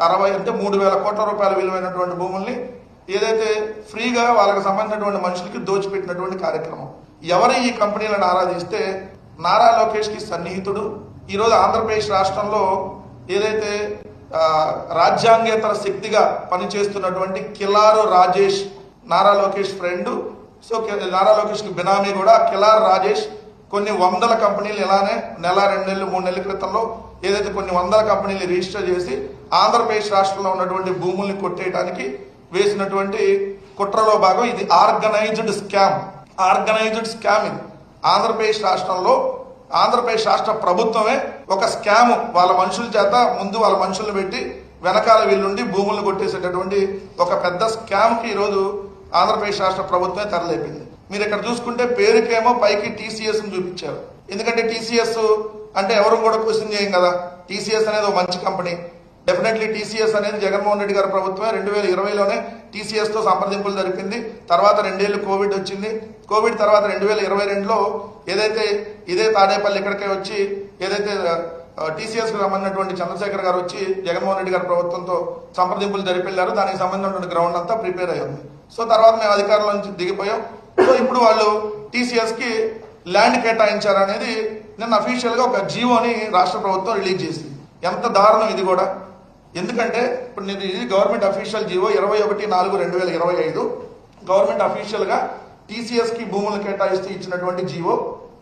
అరవై అంటే మూడు వేల కోట్ల రూపాయల విలువైనటువంటి భూముల్ని ఏదైతే ఫ్రీగా వాళ్ళకి సంబంధించినటువంటి మనుషులకి దోచిపెట్టినటువంటి కార్యక్రమం. ఎవరు ఈ కంపెనీలను ఆరాధిస్తే నారా లోకేష్కి సన్నిహితుడు. ఈరోజు ఆంధ్రప్రదేశ్ రాష్ట్రంలో ఏదైతే రాజ్యాంగేతర శక్తిగా పనిచేస్తున్నటువంటి కిలారు రాజేష్ నారా లోకేష్ ఫ్రెండ్. సో నారా లోకేష్కి బినామీ కూడా కిలారు రాజేష్ కొన్ని వందల కంపెనీలు ఇలానే నెల రెండు నెలలు మూడు నెలల క్రితంలో ఏదైతే కొన్ని వందల కంపెనీలు రిజిస్టర్ చేసి ఆంధ్రప్రదేశ్ రాష్ట్రంలో ఉన్నటువంటి భూముల్ని కొట్టేయడానికి వేసినటువంటి కుట్రలో భాగం ఇది ఆర్గనైజ్డ్ స్కామ్. ఆర్గనైజ్డ్ స్కామ్ ఇది. ఆంధ్రప్రదేశ్ రాష్ట్రంలో ఆంధ్రప్రదేశ్ రాష్ట్ర ప్రభుత్వమే ఒక స్కామ్ వాళ్ళ మనుషుల చేత ముందు వాళ్ళ మనుషులను పెట్టి వెనకాల వీళ్ళుండి భూములను కొట్టేసేటటువంటి ఒక పెద్ద స్కామ్కి ఈరోజు ఆంధ్రప్రదేశ్ రాష్ట్ర ప్రభుత్వమే తెరలేపింది. మీరు ఇక్కడ చూసుకుంటే పేరుకేమో పైకి టీసీఎస్ చూపించారు. ఎందుకంటే టీసీఎస్ అంటే ఎవరు కూడా క్వశ్చన్ చేయం కదా. టీసీఎస్ అనేది ఒక మంచి కంపెనీ. డెఫినెట్లీ టీసీఎస్ అనేది జగన్మోహన్ రెడ్డి గారి ప్రభుత్వమే. రెండు వేల ఇరవైలోనే టీసీఎస్తో సంప్రదింపులు జరిపింది. తర్వాత రెండేళ్ళు కోవిడ్ వచ్చింది. కోవిడ్ తర్వాత రెండు వేల ఇరవై రెండులో ఏదైతే ఇదే తాడేపల్లి ఇక్కడికే వచ్చి ఏదైతే టీసీఎస్కు సంబంధించినటువంటి చంద్రశేఖర్ గారు వచ్చి జగన్మోహన్ రెడ్డి గారి ప్రభుత్వంతో సంప్రదింపులు జరిపెళ్ళారు దానికి సంబంధించినటువంటి గ్రౌండ్ అంతా ప్రిపేర్ అయ్యింది. సో తర్వాత మేము అధికారంలో నుంచి దిగిపోయాం. సో ఇప్పుడు వాళ్ళు టీసీఎస్కి ల్యాండ్ కేటాయించారు అనేది నిన్న అఫీషియల్గా ఒక జీవోని రాష్ట్ర ప్రభుత్వం రిలీజ్ చేసింది. ఎంత దారుణం ఇది కూడా. ఎందుకంటే ఇప్పుడు నేను ఇది గవర్నమెంట్ అఫీషియల్ జీవో ఇరవై ఒకటి నాలుగు రెండు వేల ఇరవై ఐదు. గవర్నమెంట్ అఫీషియల్గా టీసీఎస్కి భూములు కేటాయిస్తూ ఇచ్చినటువంటి జీవో.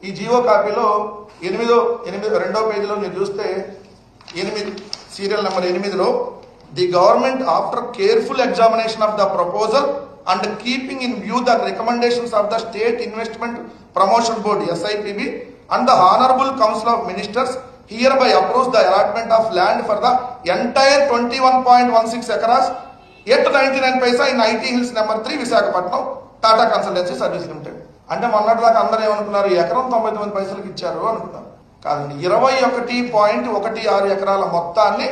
ఈ జీవో కాపీలో ఎనిమిదో ఎనిమిది రెండో పేజీలో మీరు చూస్తే ఎనిమిది సీరియల్ నెంబర్ ఎనిమిదిలో the government after careful examination of the proposal and keeping in view the recommendations of the state investment promotion board SIPB and the honourable council of ministers hereby approves the allotment of land for the entire twenty one point one six acres at ninety nine paisa in IT hills number three Visakhapatnam Tata consultancy service limited అంటే మొన్నటిదాకా అందరూ ఏమనుకున్నారు ఈ ఎకరం తొంభై తొమ్మిది పైసలకి ఇచ్చారు అనుకున్నారు. కాదండి ఇరవై ఒకటి పాయింట్ ఒకటి ఆరు ఎకరాల మొత్తాన్ని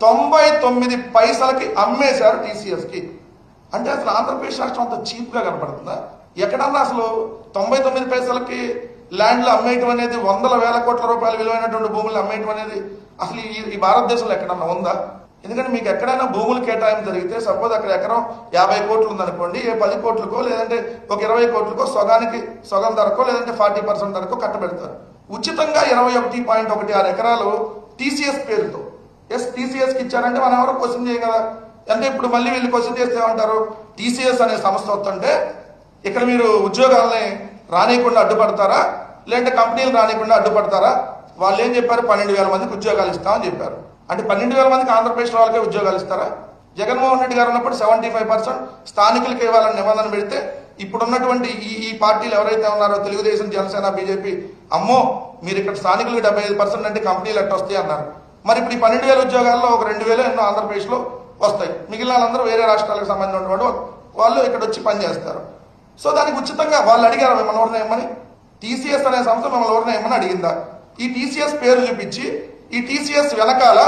తొంభై తొమ్మిది పైసలకి అమ్మేశారు టీసీఎస్కి అంటే అసలు ఆంధ్రప్రదేశ్ రాష్ట్రం అంత చీప్గా కనపడుతుందా? ఎక్కడన్నా అసలు తొంభై తొమ్మిది పైసలకి ల్యాండ్లు అమ్మేయటం అనేది వందల వేల కోట్ల రూపాయల విలువైనటువంటి భూములు అమ్మేయటం అనేది అసలు ఈ ఈ భారతదేశంలో ఎక్కడన్నా ఉందా? ఎందుకంటే మీకు ఎక్కడైనా భూములు కేటాయింపు జరిగితే సపోజ్ అక్కడ ఎకరం యాభై కోట్లు ఉందనుకోండి ఏ పది కోట్లకో లేదంటే ఒక ఇరవై కోట్లకో సగానికి సగం ధరకో లేదంటే ఫార్టీ పర్సెంట్ ధరకో కట్టబెడతారు. ఉచితంగా ఇరవై ఒకటి పాయింట్ ఒకటి ఆరు ఎకరాలు టీసీఎస్ పేరుతో. ఎస్ టీసీఎస్కి ఇచ్చారంటే మనం ఎవరో క్వశ్చన్ చేయం కదా అంటే ఇప్పుడు మళ్ళీ వీళ్ళు క్వశ్చన్ చేస్తే ఏమంటారు? టీసీఎస్ అనే సంస్థ వస్తుంటే ఇక్కడ మీరు ఉద్యోగాలని రానియకుండా అడ్డుపడతారా? లేదంటే కంపెనీలు రానియకుండా అడ్డుపడతారా? వాళ్ళు ఏం చెప్పారు? పన్నెండు వేల మందికి ఉద్యోగాలు ఇస్తామని చెప్పారు. అంటే పన్నెండు వేల మందికి ఆంధ్రప్రదేశ్ వాళ్ళకే ఉద్యోగాలు ఇస్తారా? జగన్మోహన్ రెడ్డి గారు ఉన్నప్పుడు సెవెంటీ ఫైవ్ పర్సెంట్ స్థానికులకి ఇవ్వాలని నిబంధన పెడితే ఇప్పుడు ఉన్నటువంటి ఈ ఈ పార్టీలు ఎవరైతే ఉన్నారో తెలుగుదేశం జనసేన బీజేపీ అమ్మో మీరు ఇక్కడ స్థానికులకు డెబ్బై ఐదు పర్సెంట్ అంటే కంపెనీలు ఎట్ట వస్తాయి అన్నారు. మరి ఇప్పుడు ఈ పన్నెండు వేల ఉద్యోగాల్లో ఒక రెండు వేలు ఎన్నో ఆంధ్రప్రదేశ్లో వస్తాయి. మిగిలిన వాళ్ళందరూ వేరే రాష్ట్రాలకు సంబంధించిన వాడు వాళ్ళు ఇక్కడ వచ్చి పనిచేస్తారు సో దానికి ఉచితంగా వాళ్ళు అడిగారు మిమ్మల్ని ఎవరిని టీసీఎస్ అనే సంస్థ మిమ్మల్ని ఎవరిని అడిగిందా. ఈ టీసీఎస్ పేరు చూపించి ఈ టీసీఎస్ వెనకాల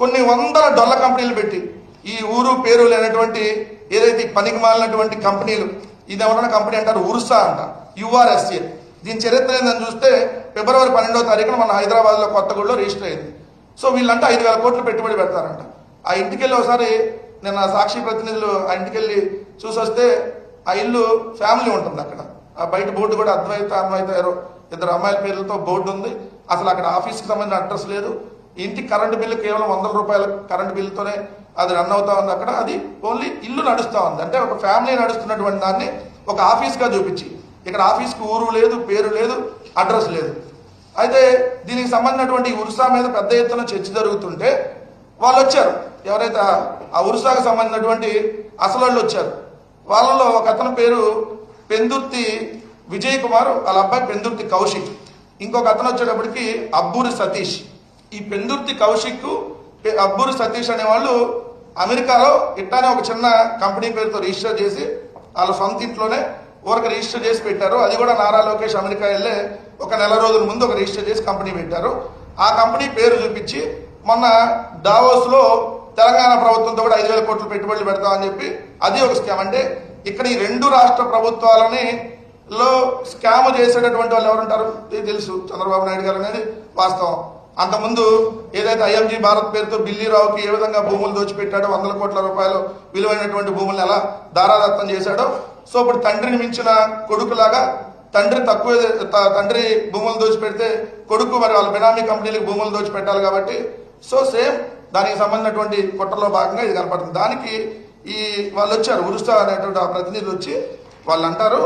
కొన్ని వందల డొల్ల కంపెనీలు పెట్టి ఈ ఊరు పేరు లేనటువంటి ఏదైతే పనికి మాలినటువంటి కంపెనీలు ఇది ఎవరైనా కంపెనీ అంటారు? ఉర్సా అంట. యుఆర్ఎస్ఏ. దీని చరిత్ర ఏందని చూస్తే ఫిబ్రవరి పన్నెండవ తారీఖున మన హైదరాబాద్లో కొత్తగూడలో రిజిస్టర్ అయింది. సో వీళ్ళంటే ఐదు వేల కోట్లు పెట్టుబడి పెడతారంట. ఆ ఇంటికి వెళ్ళి ఒకసారి నిన్న సాక్షి ప్రతినిధులు ఆ ఇంటికి వెళ్ళి చూసొస్తే ఆ ఇల్లు ఫ్యామిలీ ఉంటుంది అక్కడ. ఆ బయట బోర్డు కూడా అద్వైత అన్వైత ఇద్దరు అమ్మాయిల పేర్లతో బోర్డు ఉంది. అసలు అక్కడ ఆఫీస్కి సంబంధించిన అడ్రస్ లేదు. ఇంటి కరెంటు బిల్లు కేవలం వందల రూపాయల కరెంటు బిల్లుతోనే అది రన్ అవుతా ఉంది అక్కడ. అది ఓన్లీ ఇల్లు నడుస్తూ ఉంది. అంటే ఒక ఫ్యామిలీ నడుస్తున్నటువంటి దాన్ని ఒక ఆఫీస్గా చూపించి ఇక్కడ ఆఫీస్కి ఊరు లేదు పేరు లేదు అడ్రస్ లేదు. అయితే దీనికి సంబంధించినటువంటి ఉర్సా మీద పెద్ద ఎత్తున చర్చ జరుగుతుంటే వాళ్ళు వచ్చారు ఎవరైతే ఆ- ఉరుసాకు సంబంధించినటువంటి అసలు వాళ్ళు వచ్చారు. వాళ్ళలో ఒక అతని పేరు పెందుర్తి విజయ్ కుమార్ వాళ్ళ అబ్బాయి పెందుర్తి కౌశిక్. ఇంకొక అతను వచ్చేటప్పటికి అబ్బూరి సతీష్. ఈ పెందుర్తి కౌశిక్ అబ్బూరి సతీష్ అనే వాళ్ళు అమెరికాలో ఇట్లానే ఒక చిన్న కంపెనీ పేరుతో రిజిస్టర్ చేసి వాళ్ళ సొంత ఇంట్లోనే ఊరికి రిజిస్టర్ చేసి పెట్టారు. అది కూడా నారా లోకేష్ అమెరికా వెళ్ళే ఒక నెల రోజుల ముందు ఒక రిజిస్టర్ చేసి కంపెనీ పెట్టారు. ఆ కంపెనీ పేరు చూపించి మొన్న దావోస్లో తెలంగాణ ప్రభుత్వంతో కూడా ఐదు వేల కోట్లు పెట్టుబడులు పెడతామని చెప్పి అది ఒక స్కామ్. అంటే ఇక్కడ ఈ రెండు రాష్ట్ర ప్రభుత్వాలని లో స్కామ్ చేసేటటువంటి వాళ్ళు ఎవరుంటారు? ఇది తెలుసు. చంద్రబాబు నాయుడు గారు అనేది వాస్తవం. అంతకుముందు ఏదైతే ఐఎంజీ భారత్ పేరుతో బిల్లీరావుకి ఏ విధంగా భూములు దోచిపెట్టాడో వందల కోట్ల రూపాయలు విలువైనటువంటి భూములను ఎలా దారాదత్తం చేశాడో. సో ఇప్పుడు తండ్రిని మించిన కొడుకులాగా తండ్రి తక్కువ త- తండ్రి భూములు దోచిపెడితే కొడుకు మరి వాళ్ళ బినామీ కంపెనీలకు భూములు దోచిపెట్టాలి కాబట్టి సో సేమ్ దానికి సంబంధించినటువంటి కుట్రలో భాగంగా ఇది కనపడుతుంది. దానికి ఈ వాళ్ళు వచ్చారు ఉరుస్తా అనేటువంటి ఆ ప్రతినిధులు వచ్చి వాళ్ళు అంటారు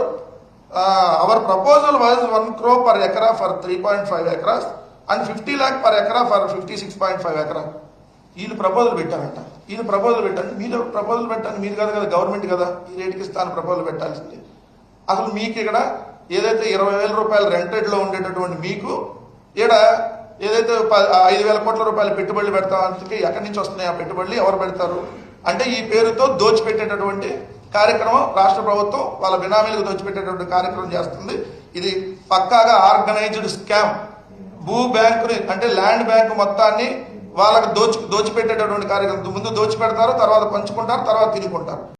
our proposal was one crore per acre for three point five acres and fifty lakh per acre for fifty six point five acre వీళ్ళు ప్రపోజల్ పెట్టారంట. వీళ్ళు ప్రపోజల్ పెట్టండి. మీరు ప్రపోజల్ పెట్టండి. మీరు కదా కదా గవర్నమెంట్ కదా. ఈ రేటుకి ఇస్తాను ప్రపోజల్ పెట్టాల్సింది. అసలు మీకు ఇక్కడ ఏదైతే ఇరవై వేల రూపాయలు రెంటెడ్లో ఉండేటటువంటి మీకు ఇక్కడ ఏదైతే ప- ఐదు వేల కోట్ల రూపాయలు పెట్టుబడులు పెడతానికి ఎక్కడి నుంచి వస్తున్నాయి ఆ పెట్టుబడులు? ఎవరు పెడతారు? అంటే ఈ పేరుతో దోచిపెట్టేటటువంటి కార్యక్రమం రాష్ట్ర ప్రభుత్వం వాళ్ళ బినామీలకు దోచిపెట్టేటువంటి కార్యక్రమం చేస్తుంది. ఇది పక్కాగా ఆర్గనైజ్డ్ స్కామ్. భూ బ్యాంకుని అంటే ల్యాండ్ బ్యాంకు మొత్తాన్ని వాళ్ళకి దోచి దోచిపెట్టేటటువంటి కార్యక్రమం. ముందు దోచిపెడతారు తర్వాత పంచుకుంటారు తర్వాత తినుకుంటారు